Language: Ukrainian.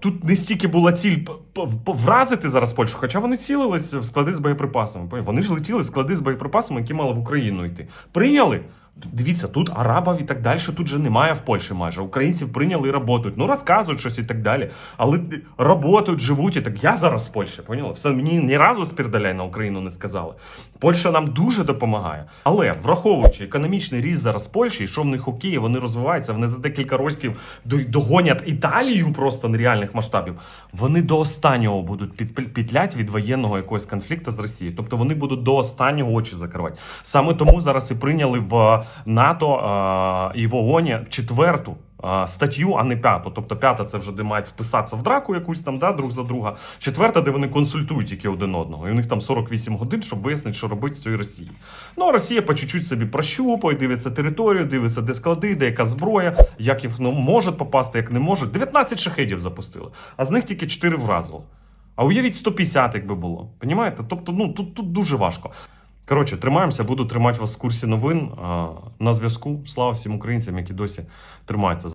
Тут не стільки була ціль вразити зараз Польщу, хоча вони цілились в склади з боєприпасами. Вони ж летіли в склади з боєприпасами, які мали в Україну йти. Прийняли. Дивіться, тут арабів і так далі, тут же немає в Польщі майже. Українців прийняли і працюють. Ну розказують щось і так далі. Але працюють, живуть. І так я зараз з Польщі, поняли? Все мені ні разу спірдаляй на Україну не сказали. Польща нам дуже допомагає. Але враховуючи економічний ріст зараз Польщі, що в них окей, вони розвиваються, вони за декілька років догонять Італію просто нереальних масштабів. Вони до останнього будуть під, підлять від воєнного якогось конфлікту з Росією. Тобто вони будуть до останнього очі закривати. Саме тому зараз і прийняли в НАТО і в ООНі четверту. Статтю, а не п'яту. Тобто п'ята це вже де мають вписатися в драку якусь там, да, друг за друга. Четверта, де вони консультують тільки один одного. І у них там 48 годин, щоб вияснити, що робити з цією Росією. Ну а Росія по чуть-чуть собі прощупує, дивиться територію, дивиться, де склади, де яка зброя, як їх ну, може попасти, як не може. 19 шахедів запустили, а з них тільки 4 вразили. А уявіть 150, якби було. Понімаєте? Тобто, ну тут, тут дуже важко. Коротше, тримаємося, буду тримати вас в курсі новин. На зв'язку. Слава всім українцям, які досі тримаються.